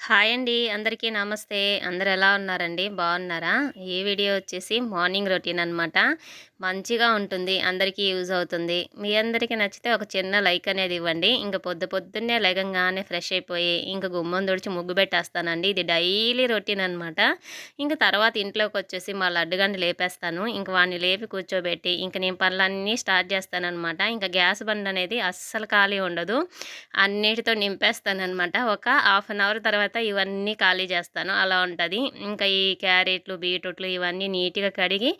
Hi అండి. అందరికీ నమస్తే. అందరు ఎలా ఉన్నారండి? బాగున్నారా? ఈ వీడియో వచ్చేసి మార్నింగ్ రొటీన్ అనమాట. మంచిగా ఉంటుంది. అందరికీ యూజ్ అవుతుంది. మీ అందరికీ నచ్చితే ఒక చిన్న లైక్ అనేది ఇవ్వండి. ఇంకా పొద్దు పొద్దున్నే లేగంగానే ఫ్రెష్ అయిపోయి ఇంకా గుమ్మం తుడిచి ముగ్గు పెట్టేస్తానండి. ఇది డైలీ రొటీన్ అనమాట. ఇంక తర్వాత ఇంట్లోకి వచ్చేసి మా లడ్డుగాడిని లేపేస్తాను. ఇంక వాడిని లేపి కూర్చోబెట్టి ఇంక నేను పనులన్నీ స్టార్ట్ చేస్తానమాట ఇంకా గ్యాస్ బండ్ అనేది అస్సలు ఖాళీ ఉండదు. అన్నిటితో నింపేస్తానమాట ఒక హాఫ్ అన్ అవర్ తర్వాత తర్వాత ఇవన్నీ ఖాళీ చేస్తాను. అలా ఉంటుంది ఇంకా ఈ క్యారెట్లు, బీట్రూట్లు ఇవన్నీ నీట్‌గా కడిగి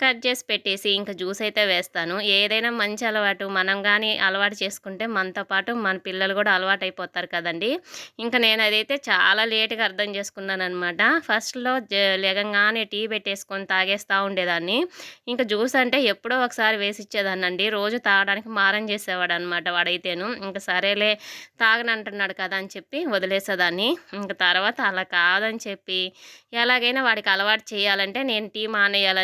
కట్ చేసి పెట్టేసి ఇంకా జ్యూస్ అయితే వేస్తాను. ఏదైనా మంచి అలవాటు మనం కానీ అలవాటు చేసుకుంటే మనతో పాటు మన పిల్లలు కూడా అలవాటు అయిపోతారు కదండీ! ఇంకా నేను అదైతే చాలా లేట్‌గా అర్థం చేసుకున్నాననమాట. ఫస్ట్‌లో జ టీ పెట్టేసుకొని తాగేస్తూ ఉండేదాన్ని. ఇంకా జ్యూస్ అంటే ఎప్పుడో ఒకసారి వేసి ఇచ్చేదాన్నండి రోజు తాగడానికి మారం చేసేవాడనమాట వాడైతేను. ఇంకా సరేలే తాగనంటున్నాడు కదా! అని చెప్పి వదిలేసేదాన్ని. ఇంక తర్వాత అలా కాదని చెప్పి ఎలాగైనా వాడికి అలవాటు చేయాలంటే నేను టీ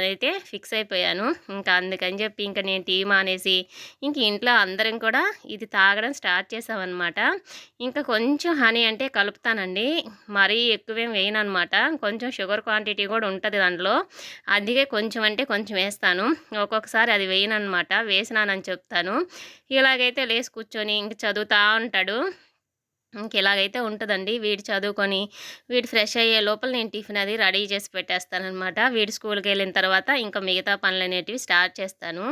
అయితే ఫిక్స్ అయిపోయాను. ఇంకా అందుకని చెప్పి ఇంకా నేను టీ మానేసి ఇంక ఇంట్లో అందరం కూడా ఇది తాగడం స్టార్ట్ చేసామనమాట. ఇంకా కొంచెం హనీ అంటే కలుపుతానండి. మరీ ఎక్కువేం వేయననమాట. కొంచెం షుగర్ క్వాంటిటీ కూడా ఉంటుంది దాంట్లో. అందుకే కొంచెం అంటే కొంచెం వేస్తాను. ఒక్కొక్కసారి అది వేయననమాట. వేసినానని చెప్తాను. ఇలాగైతే లేచి కూర్చొని ఇంక చదువుతా ఉంటాడు. ఇంక ఇలాగైతే ఉంటుందండి వీడు చదువుకొని వీడు ఫ్రెష్ అయ్యే లోపల నేను టిఫిన్ అది రెడీ చేసి పెట్టేస్తానమాట వీడు స్కూల్‌కెళ్ళిన తర్వాత ఇంకా మిగతా పనులనేటివి స్టార్ట్ చేస్తాను.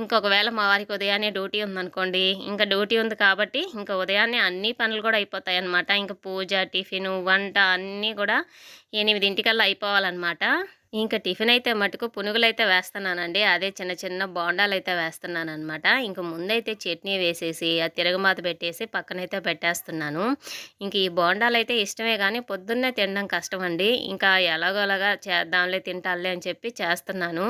ఇంకొకవేళ మా వారికి ఉదయాన్నే డ్యూటీ ఉందనుకోండి, ఇంకా డ్యూటీ ఉంది కాబట్టి ఇంకా ఉదయాన్నే అన్ని పనులు కూడా అయిపోతాయనమాట. ఇంకా పూజ, టిఫిను, వంట అన్నీ కూడా 8:00కల్లా అయిపోవాలనమాట. ఇంకా టిఫిన్ అయితే మటుకు పునుగులైతే వేస్తున్నానండి. అదే చిన్న చిన్న బోండాలైతే వేస్తున్నాననమాట. ఇంక ముందైతే చట్నీ వేసేసి, ఆ తిరగమాత పెట్టేసి పక్కనైతే పెట్టేస్తున్నాను. ఇంక ఈ బోండాలైతే ఇష్టమే కానీ పొద్దున్నే తినడం కష్టం అండి ఇంకా ఎలాగోలాగా చేద్దాంలే తింటాలే అని చెప్పి చేస్తున్నాను.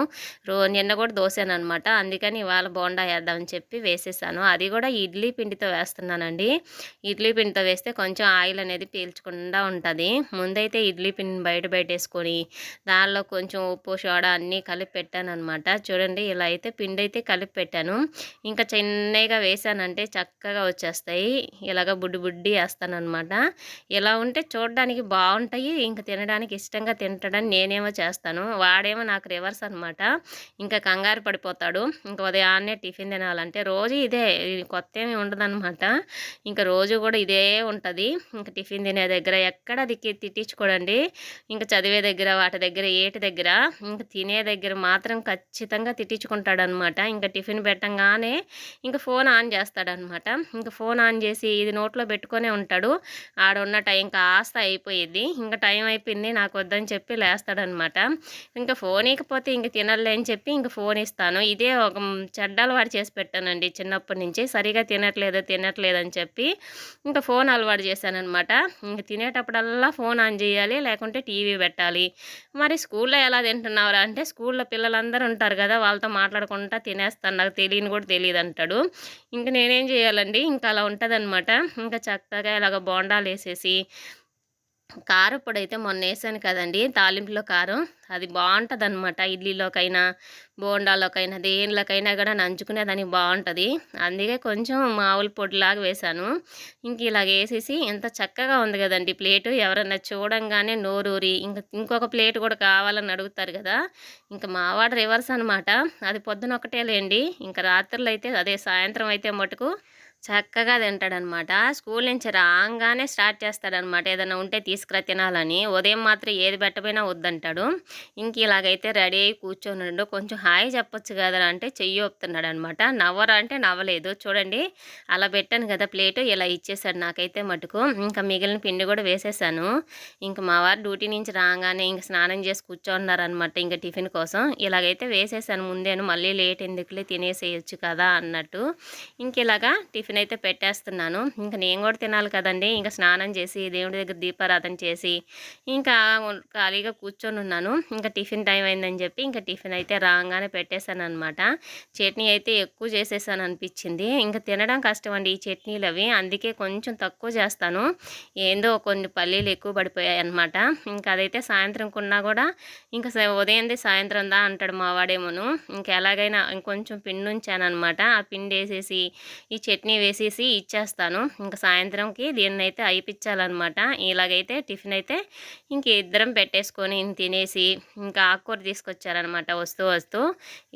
రో నిన్న కూడా దోశాను అనమాట అందుకని ఇవాళ బోండా వేద్దామని చెప్పి వేసేసాను. అది కూడా ఇడ్లీ పిండితో వేస్తున్నానండి. ఇడ్లీ పిండితో వేస్తే కొంచెం ఆయిల్ అనేది పీల్చకుండా ఉంటుంది ముందైతే ఇడ్లీ పిండిని బయట పెట్టేసుకొని దానిలో కొంచెం ఉప్పు, సోడా అన్నీ కలిపి పెట్టాననమాట. చూడండి ఇలా అయితే పిండి అయితే కలిపి పెట్టాను. ఇంకా చిన్నగా వేసానంటే చక్కగా వచ్చేస్తాయి. ఇలాగ బుడ్డి బుడ్డి వేస్తానమాట ఇలా ఉంటే చూడడానికి బాగుంటాయి ఇంక తినడానికి ఇష్టంగా తింటాడని నేనేమో చేస్తాను. వాడేమో నాకు రివర్స్ అనమాట. ఇంకా కంగారు పడిపోతాడు. ఇంకా ఉదయాన్నే టిఫిన్ తినాలంటే రోజు ఇదే. కొత్త ఏమి ఉండదనమాట. ఇంకా రోజు కూడా ఇదే ఉంటుంది ఇంకా టిఫిన్ తినే దగ్గర ఎక్కడ దిక్కి తిట్టించుకోడండి. ఇంకా చదివే దగ్గర వాటి దగ్గర ఏటి దగ్గర ఇంక తినే దగ్గర మాత్రం ఖచ్చితంగా తిట్టించుకుంటాడనమాట. ఇంకా టిఫిన్ పెట్టంగానే ఇంకా ఫోన్ ఆన్ చేస్తాడనమాట. ఇంకా ఫోన్ ఆన్ చేసి ఇది నోట్లో పెట్టుకొనే ఉంటాడు. ఆడున్న టైం కాస్త అయిపోయేది ఇంకా టైం అయిపోయింది నాకు వద్దని చెప్పి లేస్తాడనమాట. ఇంకా ఫోన్ ఇయకపోతే ఇంక తినలే అని చెప్పి ఇంక ఫోన్ ఇస్తాను. ఇదే ఒక చెడ్డ అలవాటు చేసి పెట్టానండి చిన్నప్పటి నుంచి. సరిగా తినట్లేదు, తినట్లేదు అని చెప్పి ఇంకా ఫోన్ అలవాటు చేశానమాట ఇంక తినేటప్పుడల్లా ఫోన్ ఆన్ చేయాలి. లేకుంటే టీవీ పెట్టాలి. మరి స్కూల్ స్కూల్‌లో ఎలా తింటున్నావురా అంటే స్కూల్‌లో పిల్లలందరూ ఉంటారు కదా! వాళ్ళతో మాట్లాడుకుంటా తినేస్తాను. నాకు తెలియని కూడా తెలియదు అంటాడు ఇంకా నేనేం చేయాలండి ఇంకా అలా ఉంటుందన్నమాట ఇంకా చక్కగా ఇలాగ కారప్పొడి అయితే మొన్న వేసాను కదండీ! తాలింపులో కారం. అది బాగుంటుంది అనమాట ఇడ్లీలోకైనా, బోండాలోకైనా దేనిలోకైనా కూడా నంచుకునేదానికి బాగుంటుంది అందుకే కొంచెం మామూలు పొడిలాగా వేశాను. ఇంక ఇలాగేసేసి ఎంత చక్కగా ఉంది కదండి ప్లేటు. ఎవరన్నా చూడంగానే నోరూరి ఇంక ఇంకొక ప్లేట్ కూడా కావాలని అడుగుతారు కదా! ఇంక మావాడు రివర్స్ అనమాట. అది పొద్దున ఒకటే లేండి. ఇంక రాత్రులు అయితే అదే సాయంత్రం అయితే మటుకు చక్కగా తింటాడనమాట. స్కూల్ నుంచి రాగానే స్టార్ట్ చేస్తాడనమాట. ఏదైనా ఉంటే తీసుకురా తినాలని. ఉదయం మాత్రం ఏది పెట్టపోయినా వద్దంటాడు. ఇంక ఇలాగైతే రెడీ అయ్యి కూర్చొనుండు. కొంచెం హాయ్ చెప్పొచ్చు కదా అంటే చెయ్యి ఊపుతున్నాడనమాట. నవ్వరా అంటే నవ్వలేదు. చూడండి అలా పెట్టాను కదా ప్లేటు ఇలా ఇచ్చేసాడు నాకైతే మటుకు. ఇంకా మిగిలిన పిండి కూడా వేసేసాను. ఇంక మా వారు డ్యూటీ నుంచి రాగానే ఇంక స్నానం చేసి కూర్చోన్నారనమాట ఇంకా టిఫిన్ కోసం. ఇలాగైతే వేసేసాను ముందేను. మళ్ళీ లేట్ ఎందుకులే తినేసేయొచ్చు కదా అన్నట్టు. ఇంక ఇలాగా టిఫిన్ టిఫిన్ అయితే పెట్టేస్తున్నాను. ఇంకా నేను కూడా తినాలి కదండీ! ఇంకా స్నానం చేసి దేవుడి దగ్గర దీపారాధన చేసి ఇంకా ఖాళీగా కూర్చొని ఉన్నాను ఇంకా టిఫిన్ టైం అయిందని చెప్పి ఇంకా టిఫిన్ అయితే రాగానే పెట్టేశాను అనమాట చట్నీ అయితే ఎక్కువ చేసేసాను అనిపించింది. ఇంకా తినడం కష్టమండి ఈ చట్నీలు అవి అందుకే కొంచెం తక్కువ చేస్తాను. ఏందో కొన్ని పల్లీలు ఎక్కువ పడిపోయాయి అనమాట ఇంకా అదైతే సాయంత్రం కొన్నా కూడా ఇంకా ఉదయంది సాయంత్రం దా అంటాడు మా వాడేమోను. ఇంకా ఎలాగైనా ఇంకొంచెం పిండి ఉంచాననమాట. ఆ పిండి వేసేసి ఈ చట్నీ వేసేసి ఇచ్చేస్తాను. ఇంకా సాయంత్రంకి దీన్ని అయితే అయిపించాలన్నమాట ఇలాగైతే టిఫిన్ అయితే ఇంక ఇద్దరం పెట్టేసుకొని తినేసి ఇంకా ఆకుకూర తీసుకొచ్చారనమాట వస్తూ వస్తూ.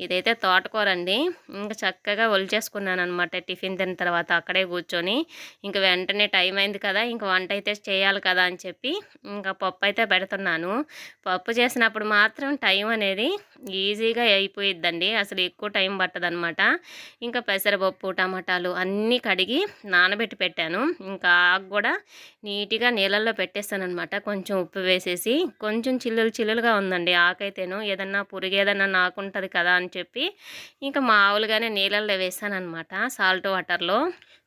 ఇదైతే తోటకూర అండి ఇంకా చక్కగా ఒలిచేసుకున్నాను అనమాట టిఫిన్ తిన్న తర్వాత అక్కడే కూర్చొని. ఇంకా వెంటనే టైం అయింది కదా ఇంకా వంట అయితే చేయాలి కదా అని చెప్పి ఇంకా పప్పు అయితే పెడుతున్నాను. పప్పు చేసినప్పుడు మాత్రం టైం అనేది ఈజీగా అయిపోయిద్దండి. అసలు ఎక్కువ టైం పట్టదనమాట ఇంకా పెసరపప్పు టమాటాలు అన్నీ కడిగి నానబెట్టి పెట్టాను. ఇంకా ఆకు కూడా నీట్గా నీళ్ళల్లో పెట్టేస్తానమాట అనమాట కొంచెం ఉప్పు వేసేసి కొంచెం చిల్లులు చిల్లులుగా ఉందండి ఆకైతేను. ఏదన్నా పురుగు ఏదన్నా నాకుంటుంది కదా అని చెప్పి ఇంకా మామూలుగానే నీళ్ళల్లో వేసానమాట సాల్ట్ వాటర్లో.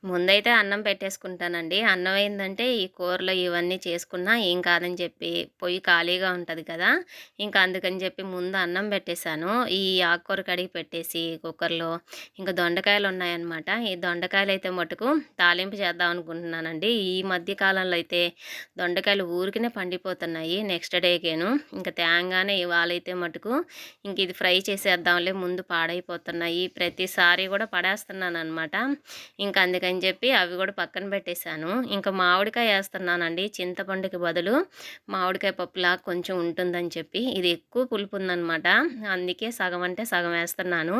ముందైతే అన్నం పెట్టేసుకుంటానండి. అన్నం ఏంటంటే ఈ కూరలు ఇవన్నీ చేసుకున్నా ఏం కాదని చెప్పి పొయ్యి ఖాళీగా ఉంటుంది కదా. ఇంకా అందుకని చెప్పి ముందు అన్నం పెట్టేశాను. ఈ ఆకుకూర కడిగి పెట్టేసి కుక్కర్లో ఇంకా దొండకాయలు ఉన్నాయన్నమాట. ఈ దొండకాయలు అయితే మటుకు తాలింపు చేద్దాం అనుకుంటున్నానండి. ఈ మధ్య కాలంలో అయితే దొండకాయలు ఊరికనే పండిపోతున్నాయి నెక్స్ట్ డేకేను. ఇంకా తేంగానే ఇవాళైతే మటుకు ఇంక ఇది ఫ్రై చేసేద్దాంలే ముందు పాడైపోతున్నాయి. ప్రతిసారి కూడా పడేస్తున్నాను అనమాట ఇంకా అందుకని చెప్పి అవి కూడా పక్కన పెట్టేశాను. ఇంకా మామిడికాయ వేస్తున్నానండి. చింతపండుకి బదులు మామిడికాయ పప్పులా కొంచెం ఉంటుందని చెప్పి. ఇది ఎక్కువ పులుపు ఉందనమాట అందుకే సగం అంటే సగం వేస్తున్నాను.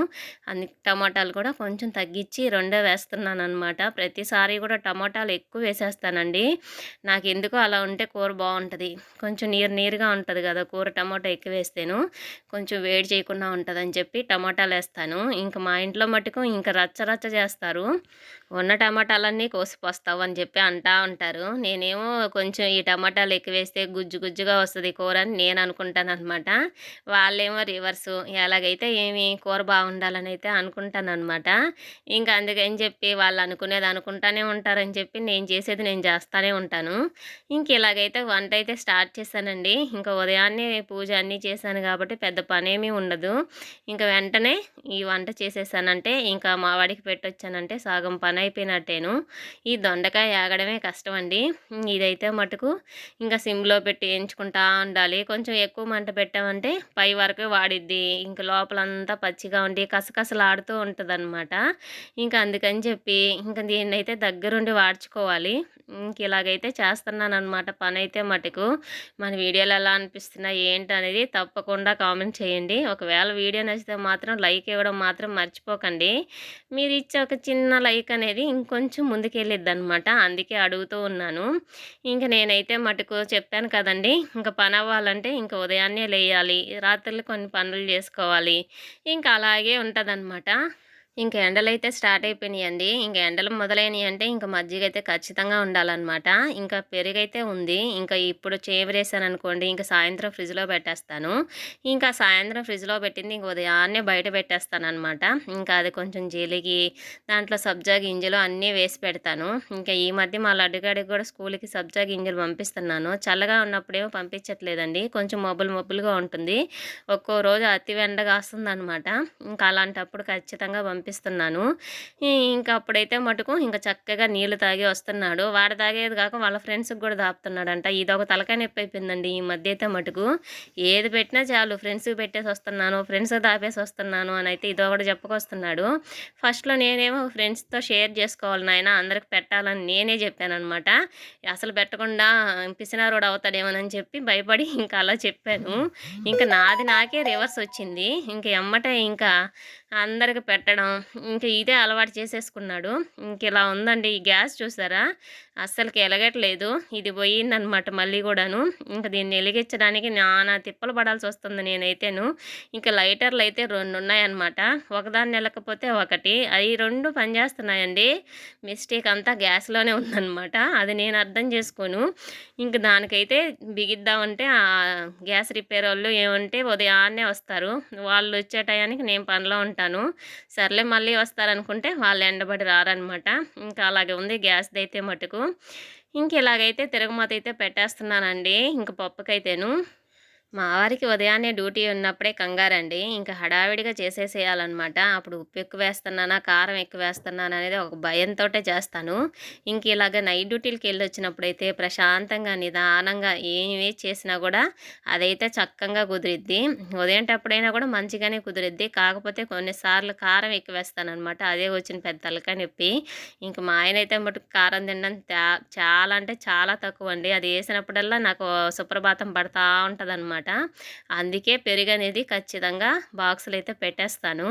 అందుకే టమాటాలు కూడా కొంచెం తగ్గించి రెండో వేస్తున్నాను అనమాట ప్రతిసారి కూడా టమాటాలు ఎక్కువ వేసేస్తానండి. నాకు ఎందుకో అలా ఉంటే కూర బాగుంటుంది. కొంచెం నీరు నీరుగా ఉంటుంది కదా కూర టమాటా ఎక్కువ వేస్తేను. కొంచెం వేడి చేయకుండా ఉంటుందని చెప్పి టమాటాలు వేస్తాను. ఇంకా మా ఇంట్లో మటుకు ఇంకా రచ్చ రచ్చ చేస్తారు. ఉన్న టమాటాలన్నీ కోసిపోస్తావు అని చెప్పి అంటా ఉంటారు. నేనేమో కొంచెం ఈ టమాటాలు ఎక్కువ వేస్తే గుజ్జు గుజ్జుగా వస్తుంది కూర అని నేను అనుకుంటాను అనమాట వాళ్ళేమో రివర్సు ఎలాగైతే ఏమి కూర బాగుండాలని అయితే అనుకుంటాను అనమాట ఇంకా అందుకని చెప్పి వాళ్ళ అనుకునేది అనుకుంటానే ఉంటారని చెప్పి నేను చేసేది నేను చేస్తానే ఉంటాను. ఇంక ఇలాగైతే వంట అయితే స్టార్ట్ చేశానండి. ఇంకా ఉదయాన్నే పూజ అన్నీ చేశాను కాబట్టి పెద్ద పనేమీ ఉండదు. ఇంకా వెంటనే ఈ వంట చేసేసానంటే ఇంకా మా వాడికి పెట్టొచ్చానంటే సగం పని అయిపోయినట్టేను. ఈ దొండకాయ ఆగడమే కష్టం అండి ఇదైతే మటుకు ఇంకా సిమ్లో పెట్టి వేయించుకుంటా ఉండాలి. కొంచెం ఎక్కువ మంట పెట్టామంటే పై వరకు వాడిద్ది. ఇంకా లోపలంతా పచ్చిగా ఉండి కసకసలాడుతూ ఉంటుంది అనమాట ఇంకా అందుకని చెప్పి ఇంకా దీన్ని అయితే దగ్గరుండి వాడ్చుకోవాలి. ఇంక ఇలాగైతే చేస్తున్నాను అనమాట పని అయితే మటుకు. మన వీడియోలు ఎలా అనిపిస్తున్నాయి ఏంటి అనేది తప్పకుండా కామెంట్ చేయండి. ఒకవేళ వీడియో నచ్చితే మాత్రం లైక్ ఇవ్వడం మాత్రం మర్చిపోకండి. మీరు ఇచ్చే ఒక చిన్న లైక్ అనేది ఇంకొంచెం ముందుకెళ్ళిద్ది అనమాట అందుకే అడుగుతూ ఉన్నాను. ఇంకా నేనైతే మటుకు చెప్పాను కదండి ఇంకా పని అవ్వాలంటే ఇంకా ఉదయాన్నే లేయాలి. రాత్రులు కొన్ని పనులు చేసుకోవాలి. ఇంకా అలాగే ఉంటుందన్నమాట. ఇంకా ఎండలు అయితే స్టార్ట్ అయిపోయినాయండి. ఇంకా ఎండలు మొదలైనవి అంటే ఇంకా మజ్జిగ అయితే ఖచ్చితంగా ఉండాలన్నమాట. ఇంకా పెరుగైతే ఉంది. ఇంకా ఇప్పుడు చేవరేసాను అనుకోండి ఇంకా సాయంత్రం ఫ్రిడ్జ్లో పెట్టేస్తాను. ఇంకా సాయంత్రం ఫ్రిడ్జ్లో పెట్టింది ఇంక ఉదయాన్నే బయట పెట్టేస్తాను అనమాట ఇంకా అది కొంచెం జీలిగి దాంట్లో సబ్జా గింజలు అన్నీ వేసి పెడతాను. ఇంకా ఈ మధ్య మా లడ్డుగాడికి కూడా స్కూల్కి సబ్జా గింజలు పంపిస్తున్నాను. చల్లగా ఉన్నప్పుడేమో పంపించట్లేదండి. కొంచెం మబ్బులు మొబ్బులుగా ఉంటుంది. ఒక్కో రోజు అతి వెండగా వస్తుంది అనమాట ఇంకా అలాంటప్పుడు ఖచ్చితంగా పంపి పంపిస్తున్నాను ఇంకా అప్పుడైతే మటుకు ఇంకా చక్కగా నీళ్ళు తాగి వస్తున్నాడు. వాడు తాగేది కాక వాళ్ళ ఫ్రెండ్స్కి కూడా దాపుతున్నాడంట. ఇది ఒక తలకాయ నొప్పి అయిపోయిందండి. ఈ మధ్య అయితే మటుకు ఏది పెట్టినా చాలు. ఫ్రెండ్స్కి పెట్టేసి వస్తున్నాను. ఫ్రెండ్స్ దాపేసి వస్తున్నాను అని అయితే ఇదో ఒకటి చెప్పుకొస్తున్నాడు. ఫస్ట్లో నేనేమో ఫ్రెండ్స్తో షేర్ చేసుకోవాలి నాయన అందరికి పెట్టాలని నేనే చెప్పాను అనమాట అసలు పెట్టకుండా పిసినారోడు అవుతాడేమోనని చెప్పి భయపడి ఇంకా అలా చెప్పాను. ఇంకా నాది నాకే రివర్స్ వచ్చింది. ఇంక ఎమ్మటే ఇంకా అందరికి పెట్టడం ఇంకా ఇదే అలవాటు చేసేసుకున్నాడు. ఇంక ఇలా ఉందండి ఈ గ్యాస్ చూసారా? అస్సలకి ఎలగట్లేదు. ఇది పోయిందనమాట మళ్ళీ కూడాను. ఇంకా దీన్ని వెలిగించడానికి నానా తిప్పలు పడాల్సి వస్తుంది నేనైతేను. ఇంకా లైటర్లు అయితే రెండు ఉన్నాయన్నమాట ఒకదాన్ని వెళ్ళకపోతే ఒకటి. అవి రెండు పనిచేస్తున్నాయండి. మిస్టేక్ అంతా గ్యాస్లోనే ఉందన్నమాట. అది నేను అర్థం చేసుకోను. ఇంకా దానికైతే బిగిద్దామంటే ఆ గ్యాస్ రిపేర్ వాళ్ళు ఏమంటే ఉదయాన్నే వస్తారు. వాళ్ళు వచ్చే టయానికి నేను పనిలో ఉంటాను సర్లే మళ్ళీ వస్తారనుకుంటే వాళ్ళు ఎండబడి రారనమాట ఇంకా అలాగే ఉంది గ్యాస్ది అయితే మటుకు. ఇంక ఇలాగైతే తిరగమాత అయితే పెట్టేస్తున్నానండి. ఇంక పప్పుకైతేను. మా వారికి ఉదయాన్నే డ్యూటీ ఉన్నప్పుడే కంగారండి. ఇంకా హడావిడిగా చేసేసేయాలన్నమాట. అప్పుడు ఉప్పు ఎక్కువ వేస్తున్నానా కారం ఎక్కువ వేస్తున్నానా అనేది ఒక భయంతో చేస్తాను. ఇంక ఇలాగ నైట్ డ్యూటీలకి వెళ్ళి వచ్చినప్పుడైతే ప్రశాంతంగా నిదానంగా ఏమి చేసినా కూడా అదైతే చక్కగా కుదిరిద్ది. ఉదయంటప్పుడైనా కూడా మంచిగానే కుదిరిద్ది. కాకపోతే కొన్నిసార్లు కారం ఎక్కువ వేస్తాను అనమాట అదే వచ్చిన పెద్ద తలకాయ నొప్పి. ఇంక మా ఆయన అయితే మటుకు కారం తినడం చాలా అంటే చాలా తక్కువ అండి అది వేసినప్పుడల్లా నాకు సుప్రభాతం పడతా ఉంటుంది అనమాట. అందుకే పెరుగు అనేది ఖచ్చితంగా బాక్సులు అయితే పెట్టేస్తాను.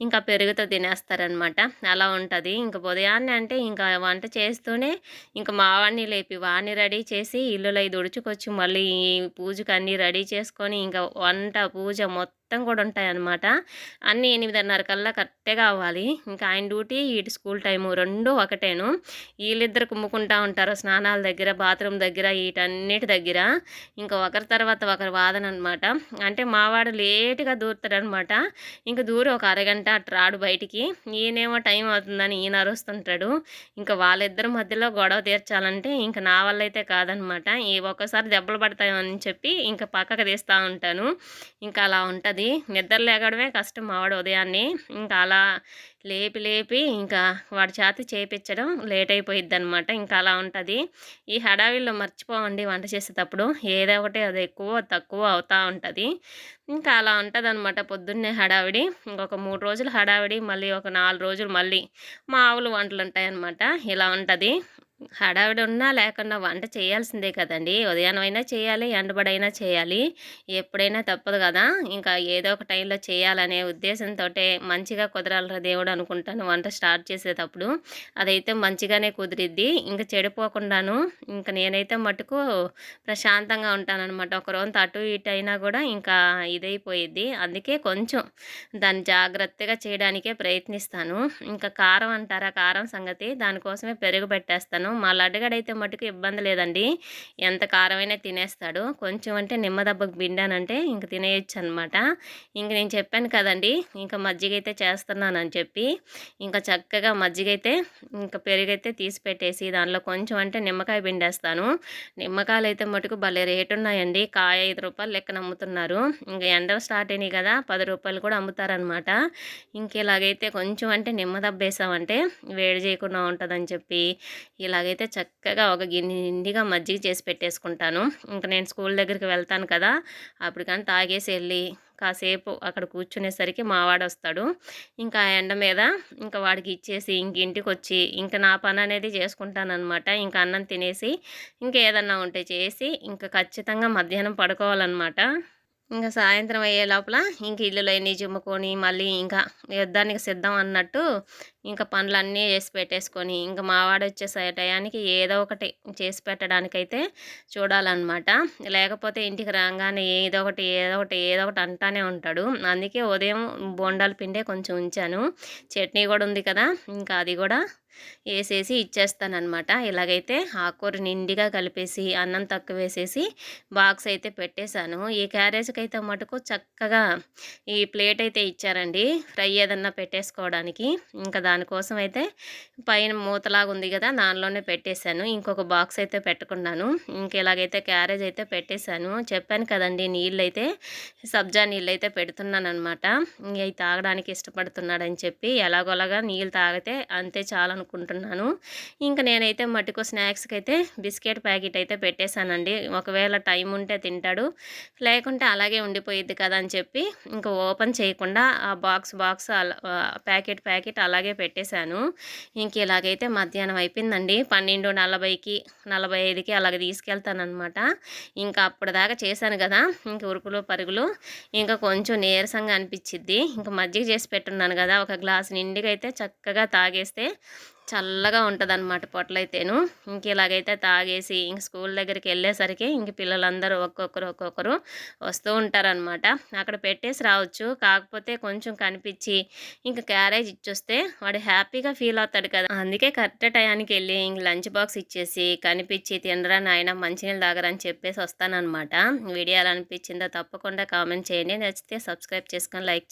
ఇంకా పెరుగుతో తినేస్తారనమాట. అలా ఉంటుంది. ఇంకా ఉదయాన్నే అంటే ఇంకా వంట చేస్తూనే ఇంకా మావాడిని లేపి వాడిని రెడీ చేసి ఇల్లులో ఇది ఉడుచుకొచ్చి మళ్ళీ పూజకు అన్నీ రెడీ చేసుకొని ఇంకా వంట పూజ మొత్తం మొత్తం కూడా ఉంటాయన్నమాట. అన్నీ ఎనిమిదిన్నర కల్లా కరెక్ట్గా అవ్వాలి ఇంకా ఆయన డ్యూటీ వీటి స్కూల్ టైము రెండు ఒకటేను. వీళ్ళిద్దరు కుమ్ముకుంటా ఉంటారు స్నానాల దగ్గర బాత్రూమ్ దగ్గర వీటన్నిటి దగ్గర. ఇంకా ఒకరి తర్వాత ఒకరి వాదన అనమాట అంటే మావాడు లేటుగా దూరుతాడనమాట ఇంకా దూరి ఒక అరగంట రాడు బయటికి. ఈయనేమో టైం అవుతుందని ఈయన అరుస్తుంటాడు. ఇంకా వాళ్ళిద్దరి మధ్యలో గొడవ తీర్చాలంటే ఇంకా నా వల్ల అయితే కాదనమాట ఈ ఒక్కసారి దెబ్బలు పడతాయని చెప్పి ఇంకా పక్కకు తీస్తూ ఉంటాను. ఇంకా అలా ఉంటుంది. అది. నిద్ర లేగడమే కష్టం మావాడు ఉదయాన్నే. ఇంకా అలా లేపి లేపి ఇంకా వాడి చేతి చేపించడం లేట్ అయిపోయిద్ది అనమాట ఇంకా అలా ఉంటుంది. ఈ హడావిల్లో మర్చిపోవండి వంట చేసేటప్పుడు. ఏదో ఒకటి అది ఎక్కువ తక్కువ అవుతూ ఉంటుంది. ఇంకా అలా ఉంటుంది అనమాట పొద్దున్నే హడావిడి. ఇంకొక మూడు రోజులు హడావిడి. మళ్ళీ ఒక నాలుగు రోజులు మళ్ళీ మా ఆవులు వంటలు ఉంటాయి అనమాట ఇలా ఉంటుంది. హడావిడి ఉన్నా లేకుండా వంట చేయాల్సిందే కదండి. ఉదయాన్నమైనా చేయాలి ఎండబడైనా చేయాలి. ఎప్పుడైనా తప్పదు కదా. ఇంకా ఏదో ఒక టైంలో చేయాలనే ఉద్దేశంతో మంచిగా కుదరాలరా దేవుడు అనుకుంటాను వంట స్టార్ట్ చేసేటప్పుడు. అదైతే మంచిగానే కుదిరిద్ది. ఇంకా చెడిపోకుండాను ఇంకా నేనైతే మటుకు ప్రశాంతంగా ఉంటానన్నమాట. ఒక రోజు అటు ఇటు అయినా కూడా ఇంకా ఇదైపోయిద్ది. అందుకే కొంచెం దాన్ని జాగ్రత్తగా చేయడానికే ప్రయత్నిస్తాను. ఇంకా కారం అంటారా? కారం సంగతి దానికోసమే పెరుగు పెట్టేస్తాను. చేశాను మా లడ్డగడైతే మటుకు ఇబ్బంది లేదండి. ఎంత కారమైనా తినేస్తాడు. కొంచెం అంటే నిమ్మదబ్బకు పిండానంటే ఇంక తినేయచ్చు అనమాట ఇంక నేను చెప్పాను కదండి ఇంకా మజ్జిగ అయితే చేస్తున్నానని చెప్పి ఇంకా చక్కగా మజ్జిగ అయితే ఇంకా పెరుగైతే తీసి పెట్టేసి దానిలో కొంచెం అంటే నిమ్మకాయ పిండేస్తాను. నిమ్మకాయలు అయితే మటుకు భలే రేటు ఉన్నాయండి కాయ ఐదు రూపాయలు లెక్కన అమ్ముతున్నారు ఇంకా ఎండ స్టార్ట్ అయినాయి కదా పది రూపాయలు కూడా అమ్ముతారనమాట. ఇంక ఇలాగైతే కొంచెం అంటే నిమ్మదబ్బేసామంటే వేడి చేయకుండా ఉంటుందని చెప్పి ఇలా ఇలాగైతే చక్కగా ఒక గిన్నె నిండిగా మజ్జిగ చేసి పెట్టేసుకుంటాను. ఇంకా నేను స్కూల్ దగ్గరికి వెళ్తాను కదా అప్పుడు కానీ తాగేసి వెళ్ళి కాసేపు అక్కడ కూర్చునేసరికి మావాడు వస్తాడు. ఇంకా ఎండ మీద ఇంకా వాడికి ఇచ్చేసి ఇంక ఇంటికి వచ్చి ఇంకా నా పని అనేది చేసుకుంటాను అనమాట ఇంకా అన్నం తినేసి ఇంకా ఏదన్నా ఉంటే చేసి ఇంకా ఖచ్చితంగా మధ్యాహ్నం పడుకోవాలన్నమాట. ఇంకా సాయంత్రం అయ్యే లోపల ఇంక ఇల్లులో ఎన్ని చిమ్ముకొని మళ్ళీ ఇంకా యుద్ధానికి సిద్ధం అన్నట్టు ఇంకా పనులన్నీ చేసి పెట్టేసుకొని ఇంకా మావాడు వచ్చే టయానికి ఏదో ఒకటి చేసి పెట్టడానికైతే చూడాలన్నమాట. లేకపోతే ఇంటికి రాగానే ఏదో ఒకటి ఏదో ఒకటి ఏదో ఒకటి అంటానే ఉంటాడు. అందుకే ఉదయం బోండాల పిండే కొంచెం ఉంచాను. చట్నీ కూడా ఉంది కదా ఇంకా అది కూడా వేసేసి ఇచ్చేస్తానమాట ఇలాగైతే ఆకుకూర నిండిగా కలిపేసి అన్నం తక్కువ వేసేసి బాక్స్ అయితే పెట్టేశాను. ఈ క్యారేజ్కి అయితే మటుకు చక్కగా ఈ ప్లేట్ అయితే ఇచ్చారండి ఫ్రై ఏదన్నా పెట్టేసుకోవడానికి. ఇంకా దానికోసం అయితే పైన మూతలాగా ఉంది కదా దానిలోనే పెట్టేశాను. ఇంకొక బాక్స్ అయితే పెట్టుకున్నాను. ఇంకెలాగైతే క్యారేజ్ అయితే పెట్టేశాను. చెప్పాను కదండి నీళ్ళు అయితే సబ్జా నీళ్ళు అయితే పెడుతున్నాను అనమాట అవి తాగడానికి ఇష్టపడుతున్నాడని చెప్పి ఎలాగోలాగా నీళ్ళు తాగితే అంతే చాలనుకుంటున్నాను. ఇంకా నేనైతే మట్టుకు స్నాక్స్కి అయితే బిస్కెట్ ప్యాకెట్ అయితే పెట్టేశానండి. ఒకవేళ టైం ఉంటే తింటాడు లేకుంటే అలాగే ఉండిపోయిద్ది కదా అని చెప్పి ఇంకా ఓపెన్ చేయకుండా ఆ బాక్స్ బాక్స్ ప్యాకెట్ ప్యాకెట్ అలాగే పెట్టేశాను. ఇంక ఇలాగైతే మధ్యాహ్నం అయిపోయిందండి. పన్నెండు నలభైకి నలభై ఐదుకి అలాగ తీసుకెళ్తానమాట ఇంకా అప్పటిదాకా చేశాను కదా ఇంక ఉరుకులు పరుగులు. ఇంకా కొంచెం నీరసంగా అనిపించిద్ది ఇంకా మజ్జిగ చేసి పెట్టున్నాను కదా ఒక గ్లాస్ నిండిగా అయితే చక్కగా తాగేస్తే చల్లగా ఉంటుంది అనమాట పొట్లయితేను ఇంక ఇలాగైతే తాగేసి ఇంక స్కూల్ దగ్గరికి వెళ్ళేసరికి ఇంక పిల్లలందరూ ఒక్కొక్కరు ఒక్కొక్కరు వస్తూ ఉంటారనమాట అక్కడ పెట్టేసి రావచ్చు. కాకపోతే కొంచెం కనిపించి ఇంక క్యారేజ్ ఇచ్చొస్తే వాడు హ్యాపీగా ఫీల్ అవుతాడు కదా. అందుకే కరెక్ట్ టయానికి వెళ్ళి ఇంక లంచ్ బాక్స్ ఇచ్చేసి కనిపించి తినరా నాయన మంచినీళ్ళు తాగరని చెప్పేసి వస్తానమాట వీడియో ఎలా అనిపించిందో తప్పకుండా కామెంట్ చేయండి. నచ్చితే సబ్స్క్రైబ్ చేసుకొని లైక్